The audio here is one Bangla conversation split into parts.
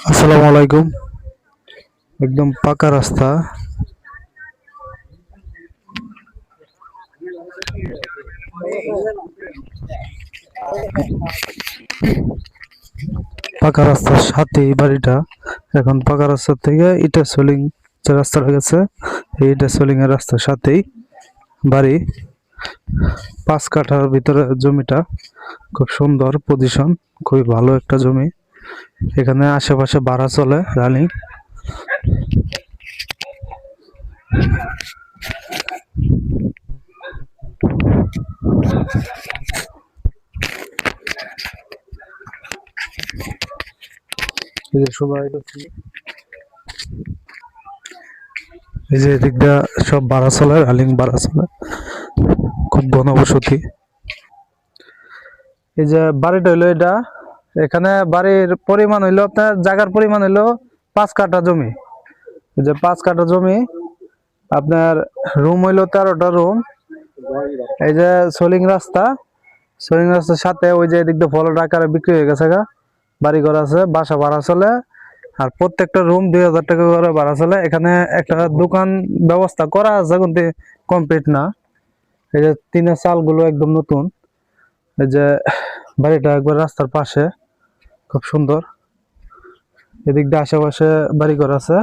আসসালামু আলাইকুম। একদম পাকা রাস্তা। পাকা রাস্তার সাথে এই বাড়িটা। এখন পাকা রাস্তা থেকে ইটা সোলিং যে রাস্তাটা গেছে এই ইটা সোলিং এর রাস্তার সাথেই বাড়ি। পাঁচ কাঠার ভিতরে জমিটা খুব সুন্দর পজিশন খুবই ভালো একটা জমি। এখানে আশেপাশে ভাড়া চলে, রানিং। সবাই। এই যে এদিক সব ভাড়া চলে রানিং ভাড়া চলে। খুব ঘনবসতি এই যে বাড়িটা হইল এটা এখানে বাড়ির পরিমাণ হইল আপনার, জায়গার পরিমাণ হইল পাঁচ কাঠা জমি। যে পাঁচ কাঠা জমি, আপনার রুম হইল তেরোটা রুম এই যে সোলিং রাস্তা, সোলিং রাস্তার সাথে ওই যে এদিক দিয়ে ফলের আকারে বিক্রি হয়ে গেছে গা। বাড়ি ঘর আছে, বাসা ভাড়া চলে, আর প্রত্যেকটা রুম দুই হাজার টাকা করে ভাড়া চলে। এখানে একটা দোকান ব্যবস্থা করা আছে, কিন্তু কমপ্লিট না। এই যে টিনের চালগুলো একদম নতুন। এই যে বাড়িটা একবার রাস্তার পাশে। খুব সুন্দর। এদিক দিয়ে আশেপাশে বাড়ি ঘর আছে।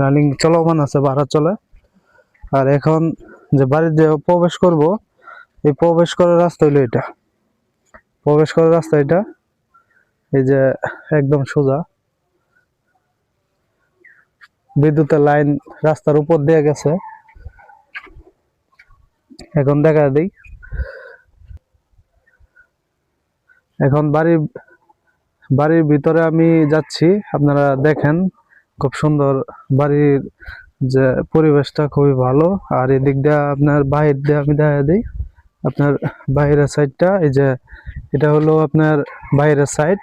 রানিং চলমান আছে ভাড়া চলে। আর এখন যে বাড়ির যে প্রবেশ করব, এই প্রবেশ করার রাস্তা হইল এটা। প্রবেশ করার রাস্তা এটা। এই যে একদম সোজা। বিদ্যুতের লাইন রাস্তার উপর দিয়ে গেছে। এখন দেখা দিই। এখন বাড়ির বাড়ির ভিতরে আমি যাচ্ছি, আপনারা দেখেন খুব সুন্দর বাড়ির যে পরিবেশটা খুবই ভালো। আর এদিক দিয়ে আপনার বাহির দিয়ে আমি দেখা দিই, আপনার বাইরের সাইডটা, এই যে এটা হলো আপনার বাইরের সাইড,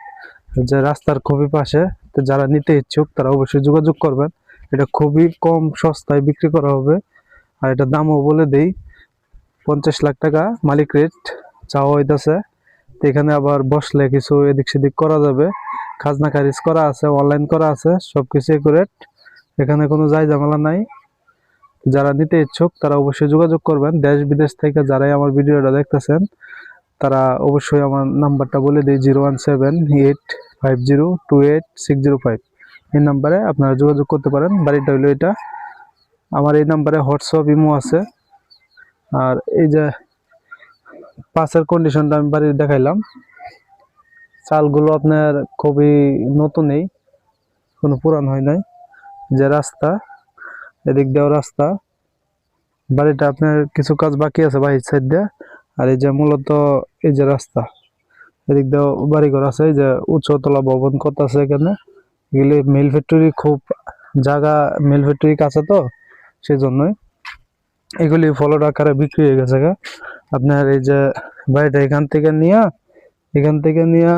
যে রাস্তার খুবই পাশে। তো যারা নিতে ইচ্ছুক, তারা অবশ্যই যোগাযোগ করবেন। এটা খুবই কম সস্তায় বিক্রি করা হবে। আর এটা দামও বলে দেই, পঞ্চাশ লাখ টাকা মালিক রেট, চাওয়া হইতেছে। এখানে আবার বসলে কিছু এদিক সেদিক করা যাবে। খাজনা খারিজ করা আছে অনলাইন করা আছে সবকিছু একুরেট এখানে কোনো যাই ঝামেলা নাই। যারা নিতে ইচ্ছুক, তারা অবশ্যই যোগাযোগ করবেন। দেশ বিদেশ থেকে যারাই আমার ভিডিওটা দেখতেছেন, তারা অবশ্যই আমার নাম্বারটা বলে দিই, zero one seven eight five zero two eight six zero five. এই নাম্বারে আপনারা যোগাযোগ করতে পারেন। বাড়িটা হইল এটা। আমার এই নাম্বারে হোয়াটসঅ্যাপ, ইমো আছে। আর এই যে পাশের কন্ডিশনটা আমি বাড়ির দেখাইলাম। চালগুলো আপনার খুবই নতুনই কোনো পুরান হয় নাই। যে রাস্তা, এদিক দিয়েও রাস্তা। বাড়িটা আপনার কিছু কাজ বাকি আছে বাহির সাইড দিয়ে, আর এই যে মূলত এই যে রাস্তা, এদিক দিয়েও বাড়িঘর আছে, এই যে উচ্চতলা ভবন কত আছে এখানে? এগুলি মিল ফ্যাক্টরি খুব জায়গা মিল ফ্যাক্টরি কাছে তো সেই জন্যই এগুলি ফলট আকারে বিক্রি হয়ে গেছে গা। আপনার এই যে বাড়িটা এখান থেকে নিয়ে, এখান থেকে নিয়ে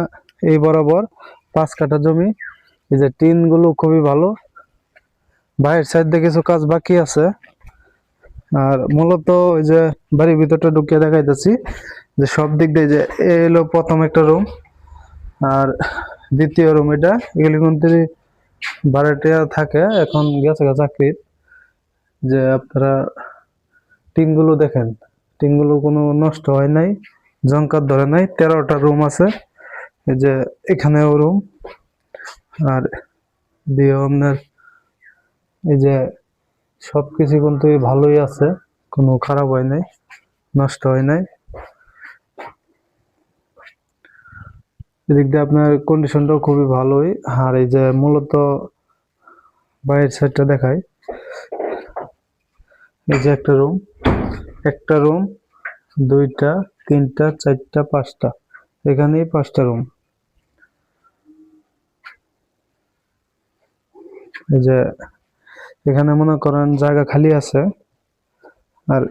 এই বরাবর পাঁচ কাঠা জমি। এই যে টিনগুলো খুবই ভালো। বাইরের সাইড দিয়ে কিছু কাজ বাকি আছে। আর মূলত ওই যে বাড়ির ভিতরটা ঢুকিয়ে দেখাইতেছি, যে সব দিক দিয়ে যে এলো প্রথম একটা রুম আর দ্বিতীয় রুম এটা এগুলি কিন্তু ভাড়াটিয়া থাকে, এখন গেছে চাকরির। যে আপনারা টিনগুলো দেখেন। টিনগুলো কোনো নষ্ট হয় নাই জঙ্কার ধরে নাই, তেরোটা রুম আছে। এই যে এখানেও রুম আর দিয়ে আপনার এই যে সব কিছু কিন্তু ভালোই আছে, কোনো খারাপ হয় নাই, নষ্ট হয় নাই। এদিক দিয়ে আপনার কন্ডিশনটাও খুবই ভালোই। আর এই যে মূলত বাইরের সাইডটা দেখায় এই যে একটা রুম একটা রুম দুইটা, তিনটা, চারটা, পাঁচটা। এখানেই পাঁচটা রুম এই যে এখানে মনে করেন জায়গা খালি আছে। আর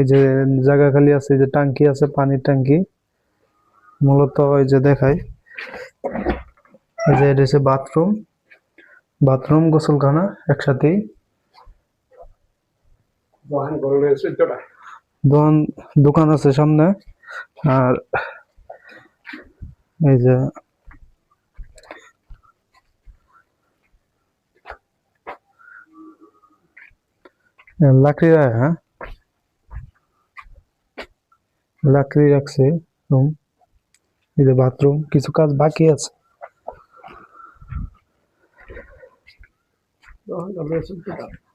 এই যে জায়গা খালি আছে যে টাঙ্কি আছে, পানির টাঙ্কি মূলত এই যে দেখাই। এই যে এটা হচ্ছে বাথরুম বাথরুম গোসলখানা একসাথেই। দোকান দোকান আছে সামনে। আর এই যে লাকড়ি রায় হ্যাঁ? লাকড়ি রাখছে রুম এই যে বাথরুম কিছু কাজ বাকি আছে।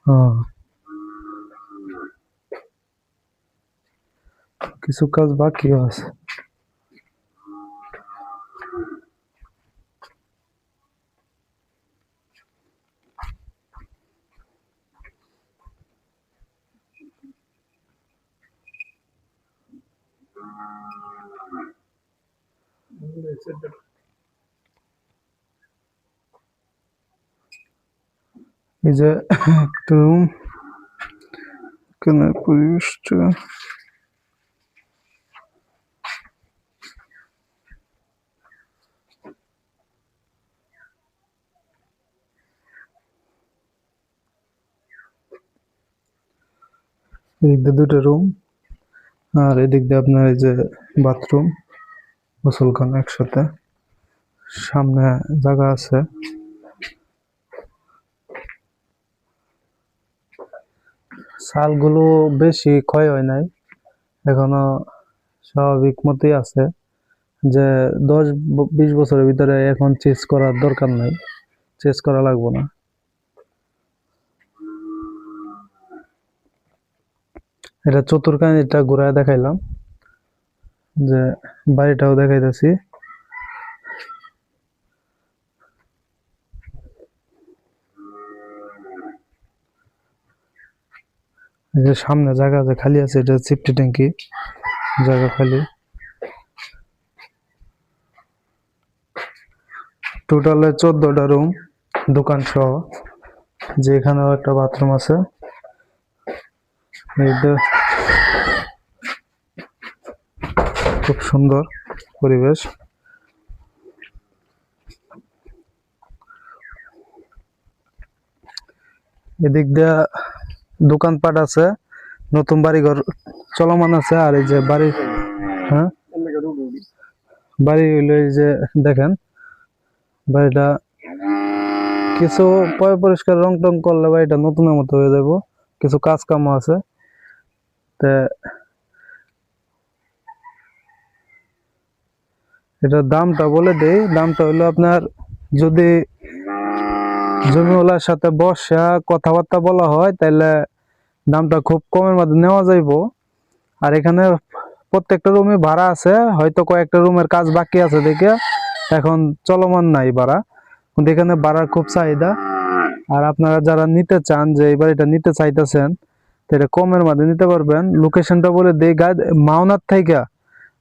হ্যাঁ। কিছু কাজ বাকি আছে এই যে একটা রুম এদিক দিয়ে দুটো রুম আর এদিক দিয়ে আপনার এই যে বাথরুম গোসলখানা একসাথে। সামনে জায়গা আছে। চালগুলো বেশি ক্ষয় হয় নাই। এখনও স্বাভাবিক মতোই আছে। যে দশ, বিশ বছরের ভিতরে এখন চেঞ্জ করার দরকার নাই। চেঞ্জ করা লাগবো না। এটা চতুর্কানিটা ঘুরায় দেখাইলাম, যে বাড়িটাও দেখাইতেছি। যে সামনে জায়গা যে খালি আছে, এটা সিফটি ট্যাঙ্কি জায়গা খালি। টোটালে চোদ্দটা রুম দোকান সহ যে এখানেও একটা বাথরুম আছে এই যে খুব সুন্দর পরিবেশ। এদিক দিয়ে দোকানপাট আছে, নতুন বাড়ি ঘর চলমান আছে, আর এই যে বাড়ি হ্যাঁ? বাড়ি হইল এই যে দেখেন, বাড়িটা কিছু পয় পরিষ্কার রং টং করলে বাড়িটা নতুনের মতো হয়ে যাব কিছু কাজ কামও আছে। তে এটার দামটা বলে দেই। দামটা হলো আপনার যদি জমিওয়ালার সাথে বসা কথাবার্তা বলা হয় তাহলে দামটা খুব কমের মধ্যে নেওয়া যাইবো। আর এখানে প্রত্যেকটা রুমে ভাড়া আছে, হয়তো কয়েকটা রুমের কাজ বাকি আছে দেখে। এখন চলমান নাই ভাড়া। কিন্তু এখানে ভাড়ার খুব চাহিদা। আর আপনারা যারা নিতে চান, যে এই বাড়িটা নিতে চাইতেছেন তো এটা কমের মধ্যে নিতে পারবেন। লোকেশনটা বলে দিই গা- মাওনার থেকে।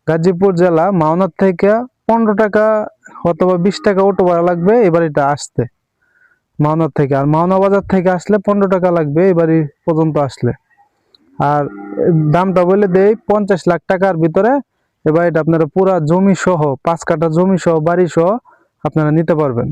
গাজীপুর জেলা মাওনার থেকে পনেরো টাকা অথবা বিশ টাকা অটো ভাড়া লাগবে, এবার এটা আসতে। মাওনার থেকে, আর মাওনা বাজার থেকে আসলে পনেরো টাকা লাগবে বাড়ি পর্যন্ত আসলে। আর দামটা বলে দেই, পঞ্চাশ লাখ টাকার ভিতরে এবার এটা আপনারা পুরা জমি সহ পাঁচ কাঠা জমি সহ বাড়ি সহ আপনারা নিতে পারবেন।